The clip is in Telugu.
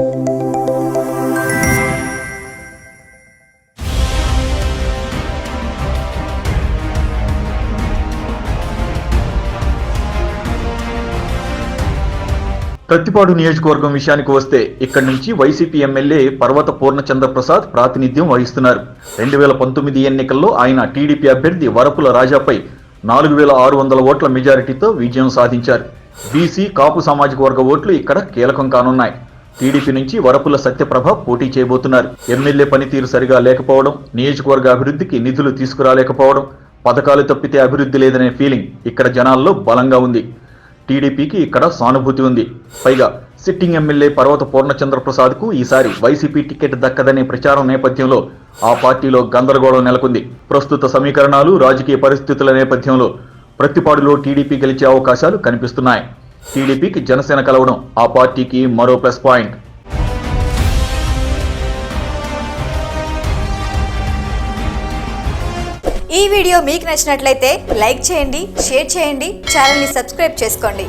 ప్రతిపాడు నియోజకవర్గం విషయానికి వస్తే ఇక్కడి నుంచి వైసీపీ ఎమ్మెల్యే పర్వత పూర్ణచంద్ర ప్రసాద్ ప్రాతినిధ్యం వహిస్తున్నారు. రెండు వేల పంతొమ్మిది ఎన్నికల్లో ఆయన టీడీపీ అభ్యర్థి వరపుల రాజాపై నాలుగు వేల ఆరు వందల ఓట్ల మెజారిటీతో విజయం సాధించారు. బీసీ కాపు సామాజిక వర్గ ఓట్లు ఇక్కడ కీలకం కానున్నాయి. టీడీపీ నుంచి వరపుల సత్యప్రభ పోటీ చేయబోతున్నారు. ఎమ్మెల్యే పనితీరు సరిగా లేకపోవడం నియోజకవర్గ అభివృద్ధికి నిధులు తీసుకురాలేకపోవడం పథకాలు తప్పితే అభివృద్ధి లేదనే ఫీలింగ్ ఇక్కడ జనాల్లో బలంగా ఉంది. టీడీపీకి ఇక్కడ సానుభూతి ఉంది. పైగా సిట్టింగ్ ఎమ్మెల్యే పర్వత పూర్ణచంద్రప్రసాద్కు ఈసారి వైసీపీ టికెట్ దక్కదనే ప్రచారం నేపథ్యంలో ఆ పార్టీలో గందరగోళం నెలకొంది. ప్రస్తుత సమీకరణాలు రాజకీయ పరిస్థితుల నేపథ్యంలో ప్రతిపాడులో టీడీపీ గెలిచే అవకాశాలు కనిపిస్తున్నాయి. టీడీపీకి జనసేన కలవడం ఆ పార్టీకి మరో ప్లస్ పాయింట్. ఈ వీడియో మీకు నచ్చినట్లయితే లైక్ చేయండి షేర్ చేయండి ఛానల్ని సబ్స్క్రైబ్ చేసుకోండి.